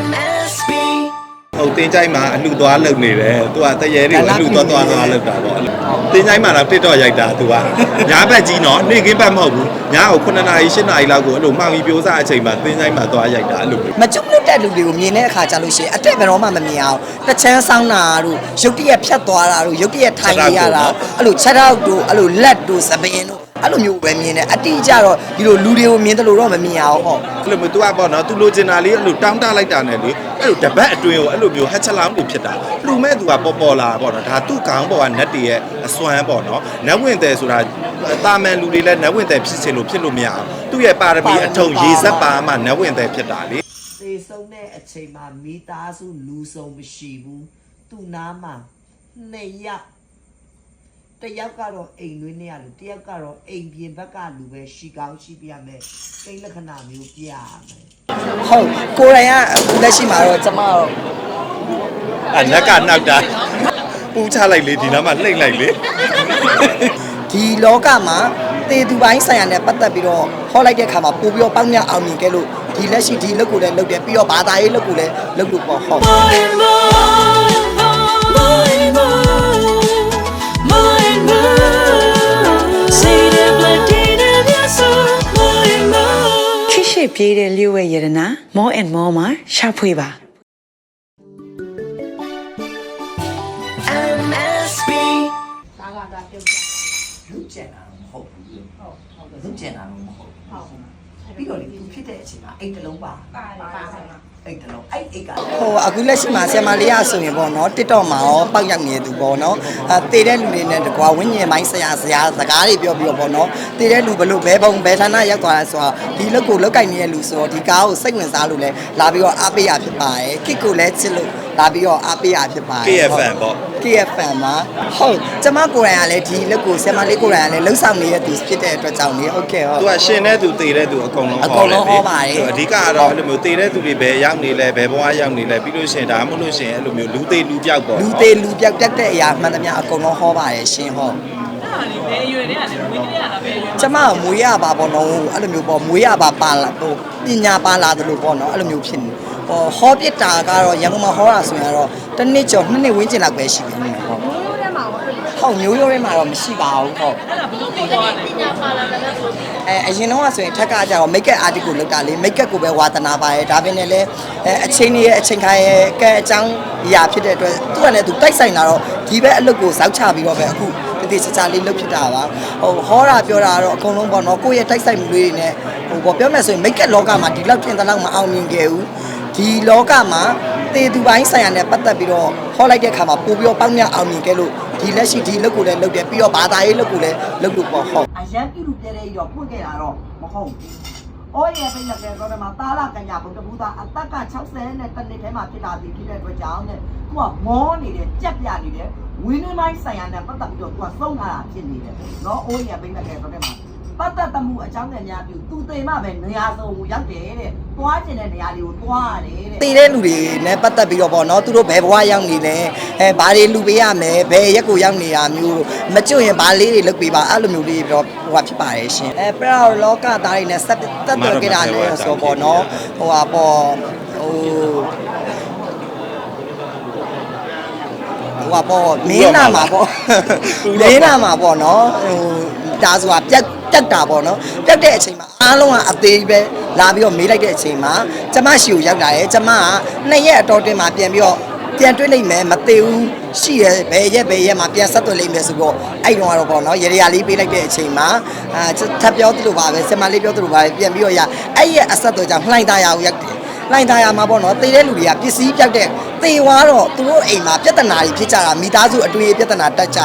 MSB ဟုတ်တင်းကြိုင်းမှာအလှသွားလုပ်နေတယ်သူကတရေတွေကိုအလှသွားသွားသွားလုပ်တာပေါ့တင်းကြိုင်းမှာတော့တစ်တော့ရိုက်တာသူကညာဘက်ကြီးနော်နေကင်းဘက်မဟုတ်ဘူးညာကို9နာရီ10နာရီလောက်ကိုအဲ့လိုမှောင်ပြီးပြိုးစားအချိန်မှာတင်းကြိုင်းမှာသွားရိုက်တာအဲ့လိုမကျွတ်လွတ်တဲ့လူတွေကိုမြင်တဲ့အခါကျလို့ရှိရင်အတက်ဘယ်တော့မှမမြင်အောင်တချမ်းဆောင်းတာတို့ရုပ်တရက်ဖြတ်သွားတာတို့ရုပ်တရက်ထိုင်နေရတာအဲ့လိုချက်တော့တို့အဲ့လိုလက်တို့စပင်းတို့ အဲ့လိုမျိုးပဲမြင်တယ်အတိအကျတော့ဒီလိုလူတွေကိုမြင်တယ်လို့တော့မမြင်အောင်ဟော အဲ့လိုမျိုး तू อ่ะပေါ့နော် तू လိုချင်တာလေးအဲ့လိုတောင်းတလိုက်တာနဲ့လေအဲ့လိုတပတ်အတွင်းကိုအဲ့လိုမျိုးဟက်ချက်လောင်းကိုဖြစ်တာလူမဲ့ तू อ่ะပေါ်ပေါ်လာပေါ့နော်ဒါသူ့ခေါင်းပေါ်ကနတ်တည်းရဲ့အစွမ်းပေါ့နော်နတ်ဝင်တယ်ဆိုတာတာမန်လူတွေလည်းနတ်ဝင်တယ်ဖြစ်ချင်လို့ဖြစ်လို့မရအောင်သူ့ရဲ့ပါရမီအထုံရေစက်ပါမှနတ်ဝင်တယ်ဖြစ်တာလေ သေဆုံးတဲ့အချိန်မှာမိသားစုလူဆုံးမရှိဘူးသူ့နားမှာနှစ်ယောက် တစ်ယောက်ကတော့အိမ်တွင်းထဲကလူတစ်ယောက်ကတော့အိမ်ပြင်ဘက်ကလူပဲရှိကောင်းရှိပြရမယ်ကိန်းလက္ခဏာမျိုးပြရမယ်ဟုတ်ကိုယ်တိုင်ကအခုလက်ရှိမှာတော့ကျမတော့အနက်ကနောက်တာပူးချလိုက်လေဒီနားမှာလှိမ့်လိုက်လေဒီလောကမှာတေသူပိုင်းဆိုင်ရာနဲ့ပတ်သက်ပြီးတော့ဟောလိုက်တဲ့ခါမှာပို့ပြီးတော့ပေါင်းများအောင်မြင်ခဲ့လို့ဒီလက်ရှိဒီလက်ကိုလည်းလုပ်တယ်ပြီးတော့ဘာသာရေးလက်ကိုလည်းလုပ်လို့ပေါ့ဟုတ် ပြေးတဲ့လျှို့ဝဲရတနာ more and more မှာရှာဖွေပါ MSB လူကျင်တာမဟုတ်ဘူးဟုတ်ဟုတ်လူကျင်တာမဟုတ်ဘူးဟုတ်ပြီးတော့လေသူဖြစ်တဲ့အချိန်မှာအိတ်တလုံးပါပါတယ်ပါတယ် အိတ်တလုံးအဲ့အိတ်ကဟိုအခုလက်ရှိမှာဆ iam မလေးရဆိုရင်ပေါ့နော် TikTok မှာရောပေါက်ရောက်နေသူပေါ့နော်အဲတည်တဲ့လူတွေနဲ့တကွာဝိညာဉ်ပိုင်းဆရာဆရာစကားတွေပြောပြီးတော့ပေါ့နော်တည်တဲ့လူဘလို့ဘဲပုံဘဲဌာနရောက်သွားတာဆိုတော့ဒီလက်ကိုလောက်ကင်နေတဲ့လူဆိုတော့ဒီကားကိုစိတ်ဝင်စားလို့လဲလာပြီးတော့အားပေးရဖြစ်ပါတယ်ကစ်ကိုလည်းချစ်လို့လာပြီးတော့အားပေးရဖြစ်ပါတယ် KFN ပေါ့ KFN မှာဟုတ်ကျမကိုယ်တိုင်ကလည်းဒီလက်ကိုဆ iam မလေးကိုယ်တိုင်ကလည်းလှုပ်ဆောင်နေတဲ့သူဖြစ်တဲ့အတွက်ကြောင့်လေဟုတ်ကဲ့ဟုတ်သူကရှင်တဲ့သူတည်တဲ့သူအကုန်လုံးအကုန်လုံးဟောပါတယ်အဓိကကတော့အဲ့လိုမျိုးတည်တဲ့သူတွေပဲရောက်နေလဲဘယ်ဘဝရောက်နေလဲပြီးလို့ရှိရင်ဒါမှမဟုတ်လို့ရှိရင်အဲ့လိုမျိုးလူသေးလူပြောက်ပေါ့လူသေးလူပြောက်တက်တဲ့အရာမှန်သမျှအကုန်လုံးဟောပါတယ်ရှင်ဟုတ် ကျမကမွေးရပါပေါ့နော်အဲ့လိုမျိုးပေါ့မွေးရပါပါလာဟိုပညာပါလာတယ်လို့ပေါ့နော်အဲ့လိုမျိုးဖြစ်နေဟောဟောပြစ်တာကတော့ရန်ကုန်မှာဟောတာဆိုရင်တော့တစ်နှစ်ကျော်နှစ်နှစ်ဝန်းကျင်လောက်ပဲရှိတယ်ဟုတ်ဟုတ်မျိုးရိုးထဲမှာတော့မရှိပါဘူးဟုတ်အဲအရင်တော့ဆိုရင်ထက်ကကြတော့ make up artist ကိုလုပ်တာလေ make up ကိုပဲဝါသနာပါရဲ့ဒါပေမဲ့လည်းအဲအချိန်ကြီးရဲ့အချိန်ခါရဲ့ကဲအကြောင်းအရာဖြစ်တဲ့အတွက်သူကလည်းသူတိုက်ဆိုင်တာတော့ဒီဘက်အလုပ်ကိုဇောက်ချပြီးတော့ပဲအခု တတိချာချာလေးလုပ်ဖြစ်တာပါဟိုဟောတာပြောတာကတော့အကုန်လုံးပေါ့နော်ကိုယ့်ရဲ့တိုက်ဆိုင်မှုလေးတွေနဲ့ဟိုပေါ့ပြောမယ်ဆိုရင် make up လောကမှာဒီလောက်တင်တဲ့လောက်မအောင်မြင်ခဲ့ဘူးဒီလောကမှာတေသူပိုင်းဆိုင်ရာနဲ့ပတ်သက်ပြီးတော့ဟောလိုက်တဲ့အခါမှာပို့ပြီးတော့ပေါင်းများအောင်မြင်ခဲ့လို့ဒီလက်ရှိဒီလုပ်ကိုလည်းလုပ်တယ်ပြီးတော့ဘာသာရေးလုပ်ကိုလည်းလုပ်လို့ပေါ့ဟုတ်အရန်ပြုလူပြဲတဲ့ကြီးတော့ပွင့်ခဲ့တာတော့မဟုတ်ဘူး။အော်ရဲ့ပြည့်နေတဲ့တော့မှာတာလာကညာဘုဒ္ဓဘုရားအသက်က60နဲ့တနစ်ထဲမှာဖြစ်လာပြီဖြစ်တဲ့အတွက်ကြောင့်တဲ့သူကမောနေတယ်ကြက်ပြနေတယ် ဝင်းနှင်းပိုင်းဆိုင်ရာနဲ့ပတ်သက်ပြီးတော့သူကစုံလာတာဖြစ်နေတယ်။နော်အိုးရဲ့ပြည့်နေတဲ့တော့မှာပတ်သက်တမှုအကြောင်းနဲ့များပြုသူသိမှပဲနေရာစုံကိုရောက်တယ်တဲ့။သွားကျင်တဲ့နေရာလေးကိုသွားရတယ်တဲ့တည်တဲ့လူတွေနဲ့ပတ်သက်ပြီးတော့ပေါ့နော်သူတို့ဘယ်ဘဝရောက်နေလဲအဲဘာတွေလူပေးရမယ်ဘယ်ရက်ကိုရောက်နေတာမျိုးမကျွတ်ရင်ဘာလေးတွေလုပ်ပေးပါအဲ့လိုမျိုးလေးတော့ဟိုကဖြစ်ပါတယ်ရှင်အဲပရာလောကသားတွေနဲ့ဆက်တက်တော်ကြတာလဲဆိုပေါ့နော်ဟိုဟာပေါ့ဟို ဟိုဟာပေါ့မင်းနာမှာပေါ့မင်းနာမှာပေါ့နော်ဟိုဒါဆိုတာပြတ်တက်တာပေါ့နော်ပြတ်တဲ့အချိန်မှာအားလုံးကအသေးပဲလာပြီးတော့မေးလိုက်တဲ့အချိန်မှာကျမရှိကိုရောက်လာရဲကျမကနှစ်ရက်အတော်တင်မှာပြန်ပြီးတော့ပြန်တွေ့လိမ့်မယ်မသေးဘူးရှိရဲဘယ်ရက်ဘယ်ရက်မှာပြန်ဆက်သွယ်လိမ့်မယ်ဆိုတော့အဲ့တော့ကတော့ပေါ့နော်ရေရလေးပေးလိုက်တဲ့အချိန်မှာအာထပ်ပြောသလိုပါပဲဆင်မလေးပြောသလိုပါပဲပြန်ပြီးတော့ရအဲ့ရဲ့အဆက်တော်ကြောင့်လှိုင်းသားရအောင်ရောက်တယ်လိုင်းသားရမှာပေါ့နော်တေးတဲ့လူတွေကပစ္စည်းပြောက်တဲ့ တေဝါတော့သူတို့အိမ်မှာပြဿနာတွေဖြစ်ကြတာမိသားစုအတွေ့အပြဿနာတက်ကြ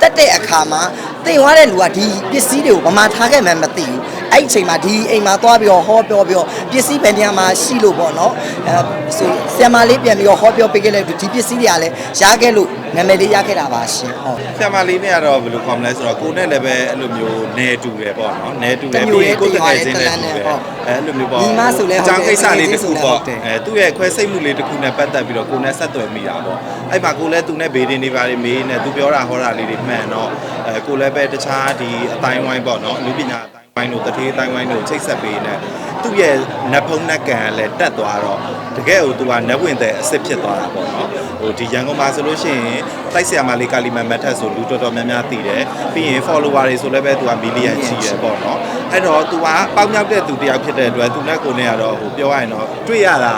တက်တဲ့အခါမှာတေဝါတဲ့လူကဒီပစ္စည်းတွေကိုဗမာထားခဲ့မှမသိဘူးအဲ့ဒီအချိန်မှာဒီအိမ်မှာသွားပြီးတော့ဟောပြောပြောပစ္စည်းဘယ်နေရာမှာရှိလို့ပေါ့နော်အဲဆိုဆရာမလေးပြန်ပြီးတော့ဟောပြောပေးခဲ့တဲ့ဒီပစ္စည်းတွေကလည်းရခဲ့လို့နာမည်လေးရခဲ့တာပါရှင်ဟုတ်ဆရာမလေးနဲ့ကတော့ဘယ်လိုခေါ်မလဲဆိုတော့ကိုနဲ့လည်းပဲအဲ့လိုမျိုးနေတူတယ်ပေါ့နော်နေတူတယ်တစ်မျိုးပြီးရင်ကိုယ်တတစ်ကယ်ရွာချင်းတစ်နဲ့လမ်းတူနဲ့တယ်ဟုတ်အဲ့လိုမျိုးပေါ့ညီမဆိုလဲဟုတ်တယ်အကြောင်းကိစ္စလေးတစ်ခုပေါ့ဟုတ်တယ်အဲသူ့ရဲ့ခွဲစိတ်မှုလေးတစ်ခုနဲ့ပတ်သက်ပြီးတော့ကိုနဲ့ဆက်သွယ်မိတာပေါ့အဲ့မှာကိုလည်းသူနဲ့ဘေးဒင်းနေပါလေမေးနေသူပြောတာဟောတာလေးတွေမှန်တော့အဲကိုလည်းပဲတခြားဒီအတိုင်းဝိုင်းပေါ့နော်လူပညာအတိုင်းဝိုင်းတို့တထေးတိုင်းဝိုင်းတို့ချိတ်ဆက်ပေးနေသူ့ရဲ့နတ်ဖုံးနတ်ကန်လည်းတက်သွားတော့တကယ်ကိုသူကနတ်ဝင်တဲ့အစ်စ်ဖြစ်သွားတာပေါ့နော်ဟိုဒီရန်ကုန်မှာဆိုလို့ရှိရင်တိုက်ဆီယာမာလေးကာလီမန်မတ်ထက်ဆိုလူတော်တော်များများသိတယ်ပြီးရင် follower တွေဆိုလည်းပဲသူကမီလီယံရှိရပေါ့နော်အဲ့တော့သူကပေါက်မြောက်တဲ့သူတစ်ယောက်ဖြစ်တဲ့အတွက်သူနဲ့ကိုယ်နဲ့ကတော့ဟိုပြောရရင်တော့တွေ့ရတာ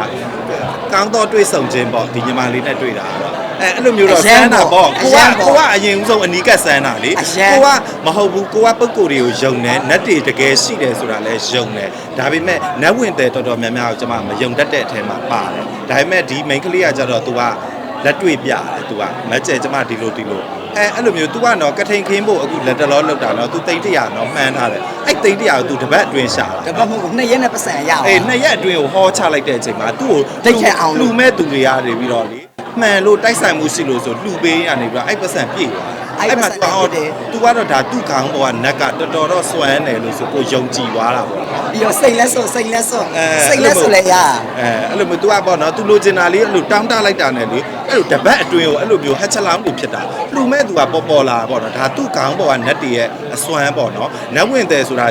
ကောင်းတော့တွေ့ဆုံခြင်းပေါ့ဒီညီမလေးနဲ့တွေ့တာကတော့ အဲအဲ့လိုမျိုးတော့ အ ဆ ရန် န်းတာ ပေါ့ ပေါ့ကို အရ က န်ပေါ့ ကိုကအရင်ဦးဆုံးအနီးကပ်ဆန်းတာလေ အရန် ကိုကမဟုတ်ဘူးကိုကပုံကိုယ်တွေကိုယုံတယ်နတ်တွေတကယ်ရှိတယ်ဆိုတာလည်းယုံတယ်ဒါပေမဲ့နတ်ဝင်တဲ့တော်တော်များများကိုကျွန်မမယုံတတ်တဲ့အထဲမှာပါတယ်ဒါပေမဲ့ဒီ main ကလေးကကြတော့ तू ကလက်တွေ့ပြတယ် तू ကမကြဲကျွန်မဒီလိုဒီလိုအဲအဲ့လိုမျိုး तू ကတော့ကထိန်ခင်းဖို့အခုလက်တလောလောက်တာနော် तू တိတ်တရာနော်မှန်းထားတယ်အဲ့တိတ်တရာကို तू တပတ်အတွင်းရှာတာ တပတ်မဟုတ်ဘူးနှစ်ရက်နဲ့ပတ်စံရအောင် အေးနှစ်ရက်အတွင်းကိုဟောချလိုက်တဲ့အချိန်မှာသူ့ကို တိတ်ထက်အောင်လို့ လူမဲ့သူတွေကနေပြီးတော့လေ မှန်လို့တိုက်ဆိုင်မှုရှိလို့ဆိုလှူပေးရနေပြီးတော့အဲ့ပတ်စံပြည့်သွား အဲ့ပတ်စံပြည့်တယ် သူကတော့ဒါသူ့ခေါင်းပေါ်ကနက်ကတော်တော်တော့စွမ်းတယ်လို့ဆိုကိုယုံကြည်သွားတာပေါ့နော် ပြီးတော့စိတ်လက်စွပ်စိတ်လက်စွပ် အဲ စိတ်လက်စွပ်လည်းရ အဲအဲ့လိုမျိုး तू ကပေါ့နော် तू လိုချင်တာလေးအဲ့လိုတောင်းတလိုက်တာနဲ့လေအဲ့လိုတပတ်အတွင်းကိုအဲ့လိုမျိုးဟက်ချက်လောင်းတွေဖြစ်တာလူမဲ့ तू ကပေါ်ပေါ်လာပေါ့နော်ဒါသူ့ခေါင်းပေါ်ကနက်တွေရဲ့အစွမ်းပေါ့နော်နက်ဝင်တယ်ဆိုတာ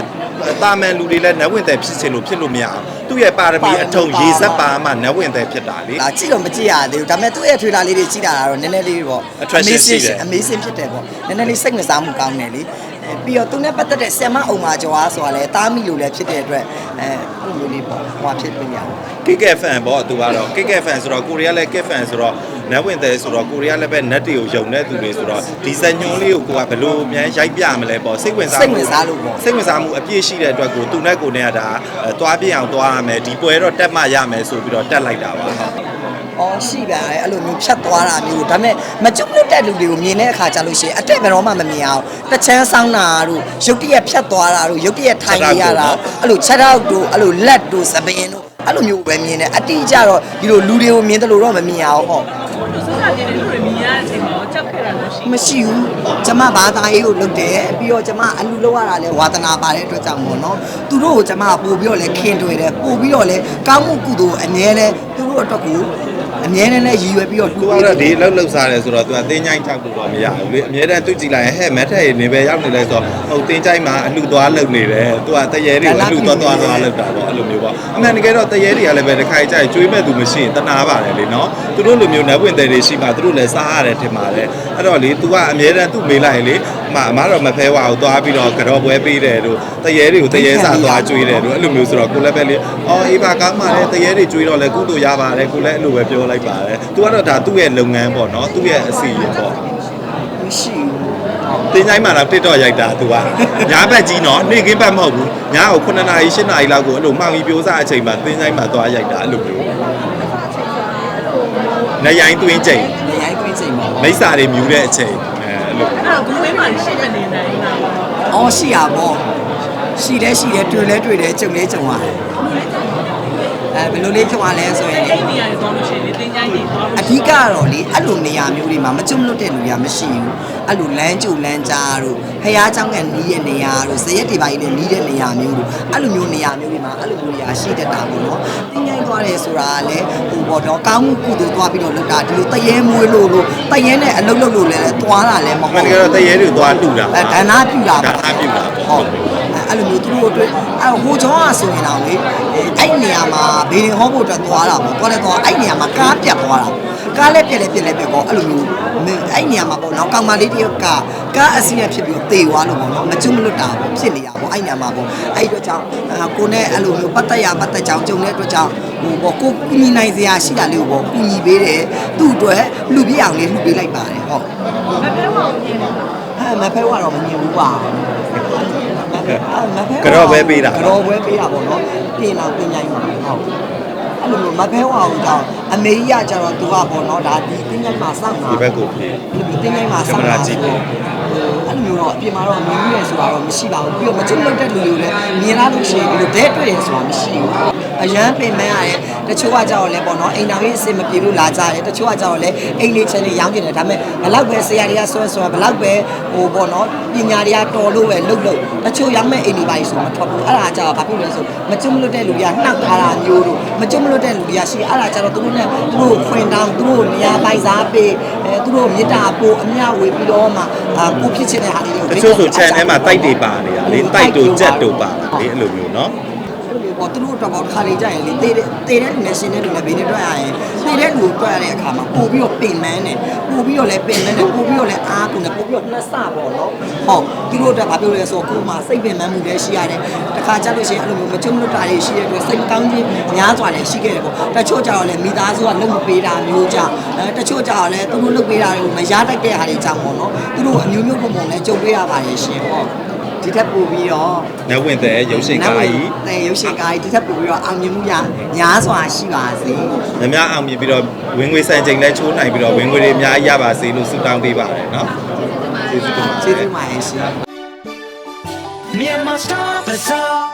တာမန်လူတွေလည်းနက်ဝင်တယ်ဖြစ်ချင်လို့ဖြစ်လို့မရအောင်သူ့ရဲ့ပါရမီအထုံရေစက်ပါမှနက်ဝင်တယ်ဖြစ်တာလေ ဒါကြည့်တော့မကြည့်ရသေးဘူးဒါပေမဲ့သူ့ရဲ့ trailer လေးတွေကြည့်တာကတော့နည်းနည်းလေးပေါ့ Attraction ရှိတယ် amazing ဖြစ်တယ် ပေါ့နည်းနည်းလေးစိတ်ဝင်စားမှုကောင်းတယ်လေအဲပြီးတော့သူနဲ့ပတ်သက်တဲ့ဆ iam မအုံမာကျော်အားဆိုတာလဲတားမိလို့လည်းဖြစ်တဲ့အတွက်အဲလိုမျိုးလေးပေါ့ဟိုဟာဖြစ်ပြရအောင် KK fan ပေါ့သူကတော့ KK fan ဆိုတော့ကိုရီးယားလည်း K fan ဆိုတော့နတ်ဝင်တယ်ဆိုတော့ကိုရီးယားလည်းပဲ net တွေကိုယုံတဲ့သူတွေဆိုတော့ဒီဇက်ညွန်လေးကိုကိုကဘယ်လိုအများရိုက်ပြမလဲပေါ့စိတ်ဝင်စားစိတ်ဝင်စားလို့ပေါ့စိတ်ဝင်စားမှုအပြည့်ရှိတဲ့အတွက်ကိုသူနဲ့ကိုနဲ့ကဒါအဲသွားပြအောင်သွားရမယ်ဒီပွဲတော့တက်မှရမယ်ဆိုပြီးတော့တက်လိုက်တာပါ ဟုတ်အော်ရှိပါတယ်အဲ့လိုမျိုးဖြတ်သွားတာမျိုးဒါပေမဲ့မကြုံလို့တဲ့လူတွေကိုမြင်တဲ့အခါကျလို့ရှိရင်အတက်ဘယ်တော့မှမမြင်အောင်တချမ်းဆောင်းတာတို့ရုပ်တရက်ဖြတ်သွားတာတို့ရုပ်တရက်ထိုင်နေရတာအဲ့လိုချက်တော့တို့အဲ့လိုလက်တို့သပင်တို့အဲ့လိုမျိုးပဲမြင်တယ်အတိအကျတော့ဒီလိုလူတွေကိုမြင်တယ်လို့တော့မမြင်အောင်ဟုတ်လူစုကတင်တဲ့လူတွေမြင်ရတဲ့အချိန်မှာကြောက်ခဲ့တာလို့ရှိမရှိဘူးကျမဘာသာရေးကိုလုပ်တယ်ပြီးတော့ကျမအလူလောက်ရတာလဲဝါသနာပါတဲ့အတွက်ကြောင့်ပေါ့နော်သူတို့ကိုကျမပို့ပြီးတော့လဲခင်တွေ့တယ်ပို့ပြီးတော့လဲကောင်းမှုကုသိုလ်အမြဲလဲသူတို့အတွက်ကို အမြဲတမ်းလဲရည်ရွယ်ပြီးတော့သူကတော့ဒီလှုပ်လှုပ်စားတယ်ဆိုတော့သူကတင်းချိုင်းချောက်လို့တော့မရဘူးလေအများတန်းသူကြည့်လိုက်ရင်ဟဲ့မက်ထက်ရနေပဲရောက်နေလဲဆိုတော့ဟုတ်တင်းချိုင်းမှာအလှသွားလှုပ်နေတယ်သူကတရေတွေကိုအလှသွားသွားသွားလှုပ်တာပေါ့အဲ့လိုမျိုးပေါ့အမှန်တကယ်တော့တရေတွေကလည်းပဲတစ်ခါကြိုက်ကျွေးမဲ့သူမရှိရင်တနာပါတယ်လေနော်သူတို့လိုမျိုးနတ်ဝင်တယ်တွေရှိမှသူတို့လည်းစားရတယ်ထင်ပါတယ်အဲ့တော့လေ तू ကအများတန်းသူ့မေးလိုက်ရင်လေအမအမတော့မဖဲဝါဘူးသွားပြီးတော့ကြော်ပွဲပေးတယ်တို့တရေတွေကိုတရေစားသွားကျွေးတယ်တို့အဲ့လိုမျိုးဆိုတော့ကိုလည်းပဲလေအော်အေးပါကောင်းပါလေတရေတွေကျွေးတော့လေကုသိုလ်ရပါတယ်ကိုလည်းအဲ့လိုပဲပြောလိုက်ပါတယ်သူကတော့ဒါသူ့ရဲ့လုပ်ငန်းပေါ့နော်သူ့ရဲ့အစီအစဉ်ပေါ့မရှိဘူးတင်းချိုင်းမှာတော့တစ်တော့ရိုက်တာသူကညာဘက်ကြီးနော်နေကင်းဘက်မဟုတ်ဘူးညာကို9နာရီ10နာရီလောက်ကိုအဲ့လိုမှောင်ပြီးပြိုးစားအချိန်မှာတင်းချိုင်းမှာသွားရိုက်တာအဲ့လိုမျိုးနေရိုင်းတွင်းချိန်နေရိုင်းကွင်းစိတ်မှာမိစ္ဆာတွေမြူတဲ့အချိန်အဲအဲ့လိုအဲ့တော့ဘူးမင်းမှရှိမနေနိုင်တာပေါ့အော်ရှိရပေါ့ရှိတယ်ရှိတယ်တွေ့လဲတွေ့တယ်ကြုံလဲကြုံရတယ် အဲဘယ်လိုလေးကြုံရလဲဆိုရင်လေ အဲ့ဒီနေရာကိုသွားလို့ရှိရင်တင်းကြိုင်းနေသွားလို့ အဓိကတော့လေအဲ့လိုနေရာမျိုးတွေမှာမကျွတ်မလွတ်တဲ့လူတွေကမရှိဘူးအဲ့လိုလမ်းကျုပ်လမ်းကြားတို့ဖះเจ้าကနီးတဲ့နေရာတို့ဇရက်တွေပိုင်းနဲ့နီးတဲ့နေရာမျိုးတို့အဲ့လိုမျိုးနေရာမျိုးတွေမှာအဲ့လိုမျိုးတွေကရှိတတ်တာပေါ့နော်သင်ញိုင်းသွားတယ်ဆိုတာကလည်းဟိုပေါ့တော့ကောင်းမှုကုသိုလ်သွားပြီးတော့လုပ်တာဒီလိုတရေမွေးလို့လို့တရေနဲ့အလုပ်လုပ်လို့လည်းသွားတာလည်းမ အ ဟုတ် မှန်တကယ်တော့တရေတွေသွားတူတာ အဲဒါနာပြူတာ ဒါနာပြူတာ ဟုတ် အဲ့လိုမျိုးသူတို့အတွက်အဲ့ဟိုကျောင်းကဆိုရင်တော့လေအဲ့နေရာမှာဘေးရင်ဟောဖို့အတွက်သွားတာပေါ့သွားတယ်သွားအဲ့နေရာမှာကားပြတ်သွားတာကားလည်းပြက်လည်းပြက်လည်းပြက်ပေါ့အဲ့လိုမျိုးအဲ့နေရာမှာပေါ့နော်ကောင်မလေးတယောက်ကကားအစီအဖြစ်ပြီးတေသွားလို့ပေါ့နော်မကျွတ်မလွတ်တာပေါ့ဖြစ်နေတာပေါ့အဲ့နေရာမှာပေါ့အဲ့အတွက်ကြောင့်ကိုနဲ့အဲ့လိုမျိုးပတ်သက်ရပတ်သက်ကြောင်ကြုံတဲ့အတွက်ကြောင့်ဟိုပေါ့ကိုကူညီနိုင်စရာရှိတာလေးကိုပေါ့ကူညီပေးတယ်သူ့အတွက်လူပြအောင်လေးလှူပေးလိုက်ပါတယ်ဟုတ်မပြောင်းအောင်မြင်နေတာအဲမဖဲဝါတော့မမြင်ဘူးပါ မဖဲမဖဲကြောပဲပေးတာကြောပဲပေးတာပေါ့နော်ပြင်တော့ပြင်နိုင်မှာဟုတ်အဲ့လိုမျိုးမဖဲဝါဘူးတော့အမေကြီးကကျတော့သူကပေါ့နော်ဒါဒီတင်းနိုင်မှာစောင့်တာဒီဘက်ကိုပြေးဒီတင်းနိုင်မှာစောင့်ကင်မတာရာကြည့်တယ်အဲ့လိုမျိုးတော့အပြင်မှာတော့မြင်ရဆိုတာတော့မရှိပါဘူးပြီးတော့မကျွတ်လွတ်တဲ့လူတွေလည်းမြင်လာလို့ရှိရင်ဒီလိုဒဲတွေ့ရဆိုတာမရှိဘူး အရန်ပင်ပန်းရတယ်တချို့ကကြောက်လဲပေါ့နော်အိမ်တော်ကြီးအစင်မပြေလို့လာကြတယ်တချို့ကကြောက်လဲအိမ်လေးချင်လေးရောင်းကျင်တယ်ဒါပေမဲ့ဘလောက်ပဲဆရာတွေကဆွဲဆွဲဘလောက်ပဲဟိုပေါ့နော်ပညာတွေကတော်လို့ပဲလှုပ်လှုပ်တချို့ရောင်းမဲ့အိမ်တွေပါဆိုမထွက်ဘူးအဲ့ဒါကြောင့်ဘာဖြစ်လဲဆိုမကျွတ်မလွတ်တဲ့လူတွေကနှောက်ထားတာမျိုးတို့မကျွတ်မလွတ်တဲ့လူတွေကရှိအဲ့ဒါကြောင့်သူတို့နဲ့သူတို့ဖွင့်တောင်းသူတို့နေရာပိုင်စားပေးအဲသူတို့မေတ္တာပို့အမြဝေပြီးတော့မှအာကိုဖြစ်ချင်တဲ့ဟာတွေတချို့ဆို channel ထဲမှာတိုက်တွေပါနေတာလေတိုက်တူကြက်တူပါတာလေအဲ့လိုမျိုး နော်ပေါ့သူတို့တော့ပေါ့ခါလေးကြရင်လေတေးတေးတဲ့လူနဲ့ရှင်တဲ့လူနဲ့ဘေးနဲ့တွေ့ရရင်တေးတဲ့လူကိုတွေ့ရတဲ့အခါမှာပို့ပြီးတော့ပင်မန်းနဲ့ပို့ပြီးတော့လည်းပင်မန်းနဲ့ပို့ပြီးတော့လည်းအားကုန်နဲ့ပို့ပြီးတော့နှစ်ဆပေါ့နော်ဟုတ်သူတို့တော့ဘာပြောလဲဆိုတော့ကိုယ်မှာစိတ်ပင်မန်းမှုလည်းရှိရတယ်တခါကြလို့ရှိရင်အဲ့လိုမျိုးမချုံမလွတ်တာတွေရှိတဲ့အတွက်စိတ်မကောင်းခြင်းများစွာလည်းရှိခဲ့တယ်ပေါ့တချို့ကြတော့လည်းမိသားစုကလုံမပေးတာမျိုးကြောင့်အဲတချို့ကြတော့လည်းသူတို့လုပ်ပေးတာတွေကိုမရတတ်တဲ့ဟာတွေကြောင့်ပေါ့နော်သူတို့အမျိုးမျိုးပုံပုံလည်းကြုံတွေ့ရပါတယ်ရှင်ဟုတ် ဒီထက်ပိုပြီးတော့နတ်ဝင်တဲ့ရုပ်ရှင်ကားကြီးတဲ့ရုပ်ရှင်ကားကြီးဒီထက်ပိုပြီးတော့အောင်မြင်မှုရများစွာရှိပါစေများများအောင်မြင်ပြီးတော့ဝင်ငွေစံချိန်လဲချိုးနိုင်ပြီးတော့ဝင်ငွေတွေအများကြီးရပါစေလို့ဆုတောင်းပေးပါတယ်နော်ကျေးဇူးတင်ပါတယ်ကျေးဇူးပါရှင် Myanmar Star Bazaar